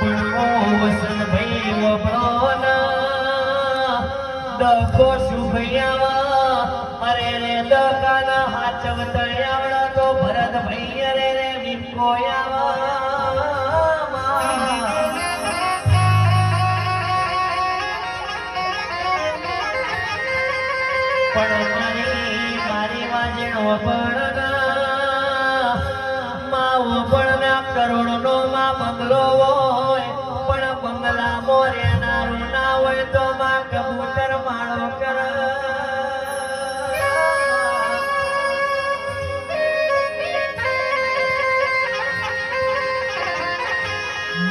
વસન ભાઈ વપરો ના ડખો શુભૈયાવા, અરે ભરત ભાઈ અરે રે વિકોયાવા પણ મારી મારી વાજણો પણ માવો પણ ના, કરોડનો માં બંગલો પણ તો માં કબૂતર માળો કર.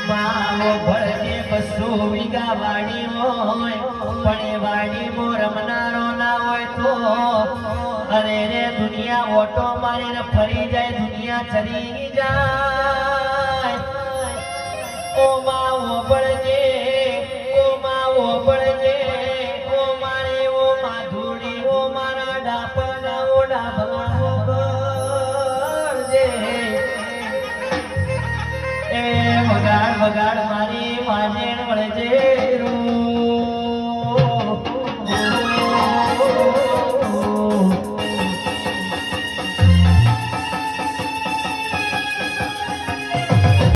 માવો ભળને બસો વીઘા હોય, પણ રમનારો ના હોય તો અરે રે દુનિયા ઓટો મારીને ફરી જાય, દુનિયા ચરી જાય. ડાપના ઓ